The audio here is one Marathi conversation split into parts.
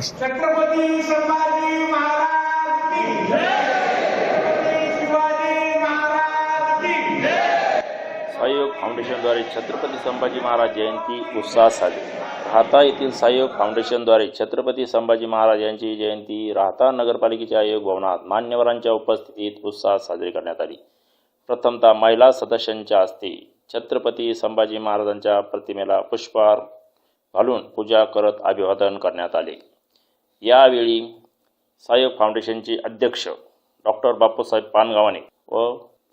छत्रपती संभाजी महाराज की छत्रपती शिवाजी महाराज की सहयोग फाउंडेशनद्वारे छत्रपती संभाजी महाराज जयंती उत्साहात साजरी. राहता येथील सहयोग फाउंडेशनद्वारे छत्रपती संभाजी महाराज यांची जयंती राहता नगरपालिकेच्या आयोग भवनात मान्यवरांच्या उपस्थितीत उत्साहात साजरी करण्यात आली. प्रथमतः महिला सदस्यांच्या हस्ते छत्रपती संभाजी महाराजांच्या प्रतिमेला पुष्पहार घालून पूजा करत अभिवादन करण्यात आले. यावेळी सहयोग फाउंडेशनचे अध्यक्ष डॉक्टर बापूसाहेब पानगावाने व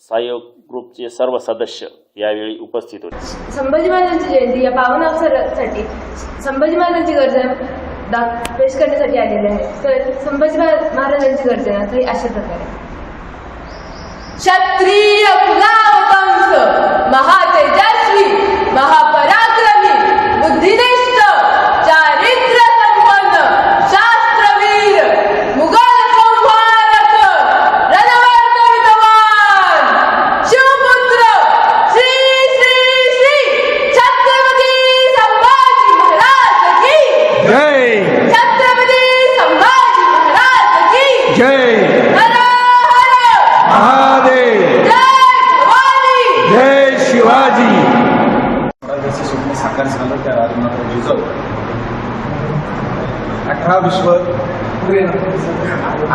सहयोग ग्रुपचे सर्व सदस्य यावेळी उपस्थित होते. संभाजी महाराजांची जयंती या पावन अवसरासाठी संभाजी महाराजांची गरजा पेश करण्यासाठी आलेले आहे. तर संभाजी महाराजांची गरजा अशा प्रकारे. क्षत्रिय महादेव। जय जय शिवाजी। स्वप्न साकार झालं त्या राजमाता जिजाऊ अठरा विश्व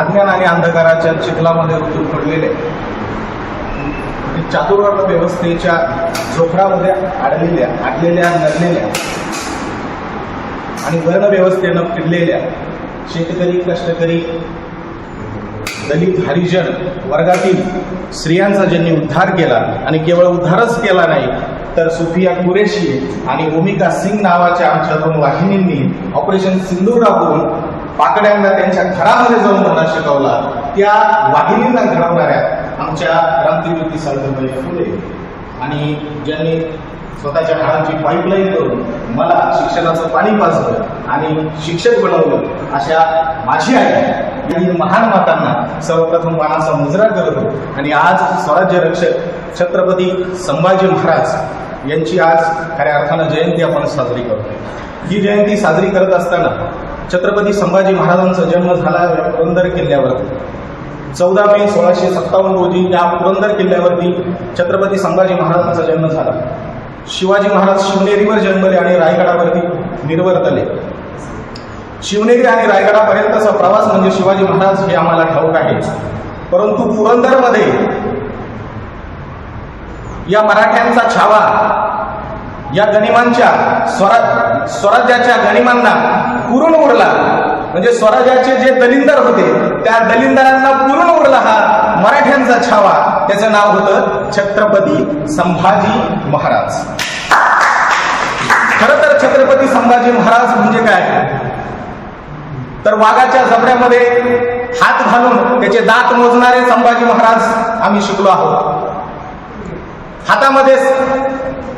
अज्ञान आणि अंधकाराच्या चिखलामध्ये रुजून पडलेले. चातुर्वर्ण व्यवस्थेच्या जोखडामध्ये अडलेल्या अडलेल्या नडलेल्या आणि वर्णव्यवस्थेनं फिरलेल्या शेतकरी कष्टकरी दलित हरिजन वर्गातील स्त्रियांचा ज्यांनी उद्धार केला आणि केवळ उद्धारच केला नाही तर सुफिया कुरेशी आणि भूमिका सिंग नावाच्या आमच्या दोन वाहिनींनी ऑपरेशन सिंधू राबवून पाकड्यांना त्यांच्या घरामध्ये जाऊन धडा शिकवला. त्या वाहिनींना घडवणाऱ्या आमच्या क्रांतिज्योती सावित्रीबाई फुले आणि ज्यांनी स्वतःच्या हाडांची पाईपलाईन करून मला शिक्षणाचं पाणी पाजलं आणि शिक्षक बनवलं अशा माझी आई यांनी महान मातांना सर्वप्रथम मानाचा मुजरा करतो आणि आज स्वराज्य रक्षक छत्रपती संभाजी महाराज यांची आज खऱ्या अर्थानं जयंती आपण साजरी करतो ही जयंती साजरी करत असताना छत्रपती संभाजी महाराजांचा जन्म झाला या पुरंदर किल्ल्यावरती चौदा मे सोळाशे सत्तावन्न रोजी या पुरंदर किल्ल्यावरती छत्रपती संभाजी महाराजांचा जन्म झाला. शिवाजी महाराज शिवनेरीवर जन्मले आणि रायगडावरती निर्वर्तले. शिवनेरी आणि रायगडापर्यंतचा प्रवास म्हणजे शिवाजी महाराज हे आम्हाला ठाऊक आहे. परंतु पुरंदरमध्ये या मराठ्यांचा छावा या गनिमांच्या स्वराज स्वराज्याच्या गनिमांना पुरून उरला. म्हणजे स्वराज्याचे जे दलिंदर होते त्या दलिंदरांना पुरून उरला हा मराठ्यांचा छावा. त्याचं नाव होतं छत्रपती संभाजी महाराज. खर तर छत्रपती संभाजी महाराज म्हणजे काय? तर वाघाच्या जबड्यामध्ये हात घालून त्याचे दात मोजणारे संभाजी महाराज आम्ही शिकलो आहोत. हातामध्ये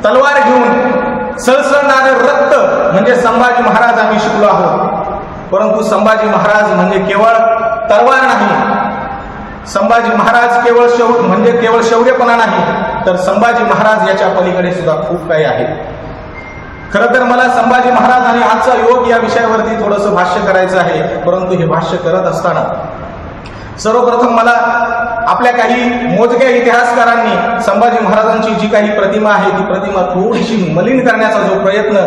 तलवार घेऊन सळसळणारं रक्त म्हणजे संभाजी महाराज आम्ही शिकलो आहोत. परंतु संभाजी महाराज म्हणजे केवळ तलवार नाही. संभाजी महाराज केवळ शौ म्हणजे केवळ शौर्यपणा नाही तर संभाजी महाराज याच्या पलीकडे सुद्धा खूप काही आहे खरं तर मला संभाजी महाराज आणि आजचा योग या विषयावरती थोडंसं भाष्य करायचं आहे परंतु हे भाष्य करत असताना. सर्वप्रथम मला आपल्या काही मोजक्या इतिहासकारांनी संभाजी महाराजांची जी काही प्रतिमा आहे ती प्रतिमा थोडीशी मलिन करण्याचा जो प्रयत्न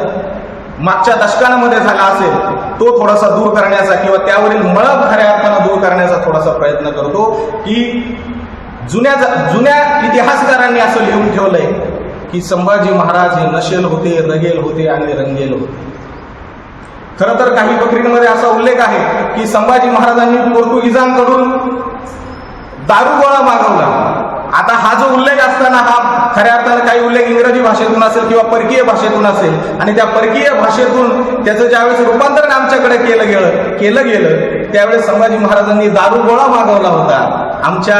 मागच्या दशकांमध्ये झाला असेल तो थोडासा दूर करण्याचा किंवा त्यावरील मळब खऱ्या अर्थानं दूर करण्याचा थोडासा प्रयत्न करतो की जुन्या जुन्या इतिहासकारांनी असं लिहून ठेवलंय की संभाजी महाराज हे नशेल होते रगेल होते आणि रंगेल होते. खरं तर काही बकरींमध्ये असा उल्लेख आहे की संभाजी महाराजांनी पोर्तुगीजांकडून दारू गोळा मागवला. आता हा जो उल्लेख असताना हा खऱ्या अर्थानं काही उल्लेख इंग्रजी भाषेतून असेल किंवा परकीय भाषेतून असेल आणि त्या परकीय भाषेतून त्याचं ज्यावेळेस रूपांतरण आमच्याकडे केलं गेलं केलं गेलं त्यावेळेस संभाजी महाराजांनी दारू गोळा मागवला होता. आमच्या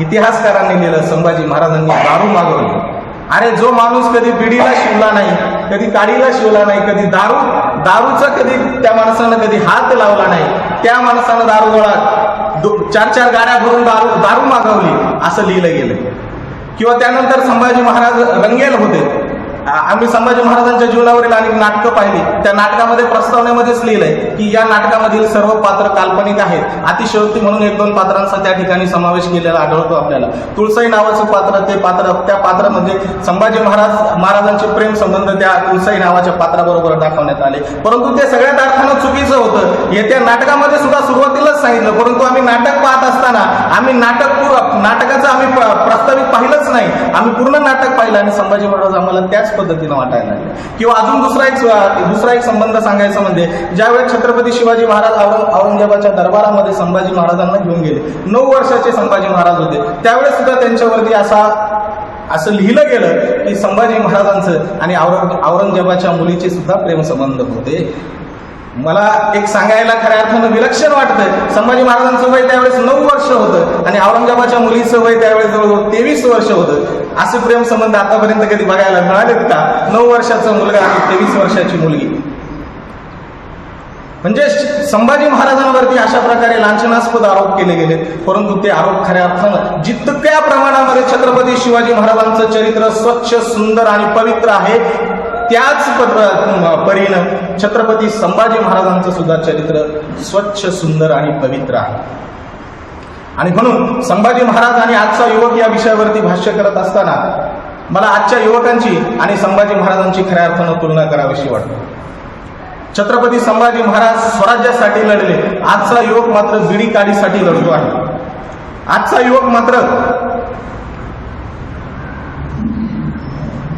इतिहासकारांनी लिहिलं संभाजी महाराजांनी दारू मागवली. अरे जो माणूस कधी पिढीला शिवला नाही कधी काडीला शिवला नाही कधी दारू दारूचा कधी त्या माणसानं कधी हात लावला नाही त्या माणसानं दारू गोळा चार चार गाड्या भरून दारू दारू मागवली असं लिहिलं गेलं. किंवा त्यानंतर संभाजी महाराज रंगेल होते. आम्ही संभाजी महाराजांच्या जीवनावरील अनेक नाटकं पाहिली. त्या नाटकामध्ये प्रस्तावनेमध्येच लिहिलंय की या नाटकामधील सर्व पात्र काल्पनिक आहेत. अतिशयोक्ती म्हणून एक दोन पात्रांचा त्या ठिकाणी समावेश केलेला आढळतो आपल्याला. तुळसाई नावाचं पात्र ते पात्र त्या पात्रामध्ये म्हणजे संभाजी महाराज महाराजांचे प्रेम संबंध त्या तुळसाई नावाच्या पात्राबरोबर दाखवण्यात आले. परंतु ते सगळ्यात अर्थानं चुकीचं होतं. येत्या नाटकामध्ये सुद्धा सुरुवातीलाच सांगितलं परंतु आम्ही नाटक पाहत असताना आम्ही नाटक नाटकाचं आम्ही प्रस्तावित पाहिलंच नाही. आम्ही पूर्ण नाटक पाहिलं आणि संभाजी महाराज आम्हाला त्याच पद्धतीनं वाटायला लागले. किंवा अजून दुसरा एक दुसरा एक संबंध सांगायचा म्हणजे ज्यावेळेस छत्रपती शिवाजी महाराज औरंगजेबाच्या दरबारामध्ये संभाजी महाराजांना घेऊन गेले नऊ वर्षाचे संभाजी महाराज होते. त्यावेळेस सुद्धा त्यांच्यावरती असा असं लिहिलं गेलं की संभाजी महाराजांचं आणि औरंग औरंगजेबाच्या मुलीचे सुद्धा प्रेमसंबंध होते. मला एक सांगायला खऱ्या अर्थानं विलक्षण वाटतंय. संभाजी महाराजांचं वय त्यावेळेस नऊ वर्ष होतं आणि औरंगजेबाच्या मुलीचं वय त्यावेळेस जवळजवळ तेवीस वर्ष होतं. असे प्रेम संबंध आतापर्यंत कधी बघायला मिळालेत का? नऊ वर्षाचा मुलगा आणि तेवीस वर्षाची मुलगी. म्हणजे संभाजी महाराजांवरती अशा प्रकारे लांछनास्पद आरोप केले गेले परंतु ते आरोप खऱ्या अर्थानं जितक्या प्रमाणामध्ये छत्रपती शिवाजी महाराजांचं चरित्र स्वच्छ सुंदर आणि पवित्र आहे त्याच परीनं छत्रपती संभाजी महाराजांचं सुद्धा चरित्र स्वच्छ सुंदर आणि पवित्र आहे. आणि म्हणून संभाजी महाराज आणि आजचा युवक या विषयावरती भाष्य करत असताना मला आजच्या युवकांची आणि संभाजी महाराजांची खऱ्या अर्थानं तुलना करावीशी वाटते. छत्रपती संभाजी महाराज स्वराज्यासाठी लढले. आजचा युवक मात्र बिडी काडीसाठी लढतो आहे. आजचा युवक मात्र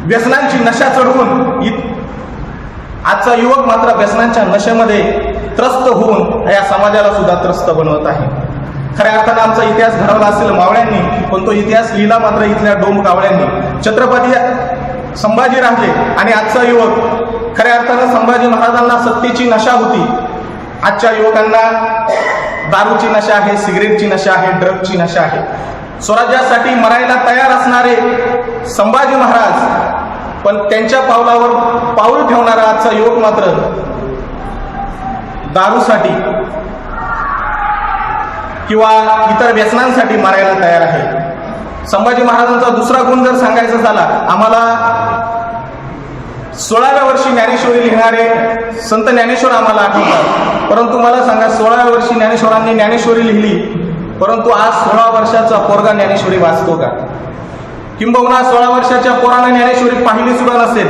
व्यसनांची नशा चढवून आजचा युवक मात्र व्यसनांच्या नशेमध्ये त्रस्त होऊन या समाजाला सुद्धा त्रस्त बनवत आहे. खऱ्या अर्थानं आमचा इतिहास घडवला असेल मावळ्यांनी पण तो इतिहास लिहिला मात्र इथल्या डोम कावळ्यांनी. छत्रपती संभाजी राहिले आणि आजचा युवक खऱ्या अर्थानं संभाजी महाराजांना सत्तेची नशा होती. आजच्या युवकांना दारूची नशा आहे सिगरेटची नशा आहे ड्रगची नशा आहे. स्वराज्यासाठी मरायला तयार असणारे संभाजी महाराज पण त्यांच्या पावलावर पाऊल ठेवणारा आजचा युवक मात्र दारूसाठी किंवा इतर व्यसनांसाठी मारायला तयार आहे. संभाजी महाराजांचा दुसरा गुण जर सांगायचा झाला आम्हाला सोळाव्या वर्षी ज्ञानेश्वरी लिहिणारे संत ज्ञानेश्वर आम्हाला आठवतात. परंतु मला सांगा सोळाव्या वर्षी ज्ञानेश्वरांनी ज्ञानेश्वरी लिहिली परंतु आज सोळा वर्षाचा पोरगा ज्ञानेश्वरी वाचतो का? किंबहुना सोळा वर्षाच्या पोरानं ज्ञानेश्वरी पाहिली सुद्धा नसेल.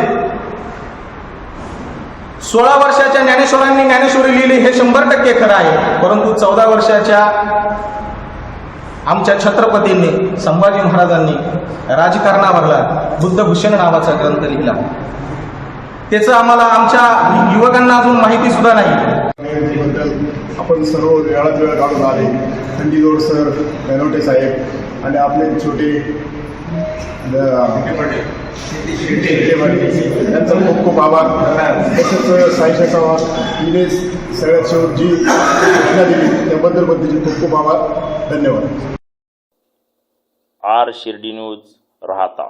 सोळा वर्षाच्या ज्ञानेश्वरांनी ज्ञानेश्वरी लिहिली हे शंभर टक्के खरं आहे. परंतु चौदा वर्षाच्या आमच्या छत्रपतींनी संभाजी महाराजांनी राजकारणावरला बुद्धभूषण नावाचा ग्रंथ लिहिला. त्याचं आम्हाला आमच्या युवकांना अजून माहिती सुद्धा नाही. आपण सर्व वेळात वेळ काढून आले. खंडीजोड सर मेनोटे साहेब आणि आपले छोटे त्यांचा खूप खूप आभार तसंच साईशा चव्हाण सगळ्यात शेवट जी सूचना दिली त्याबद्दल पण खूप खूप आभार धन्यवाद आर शिर्डी न्यूज राहता.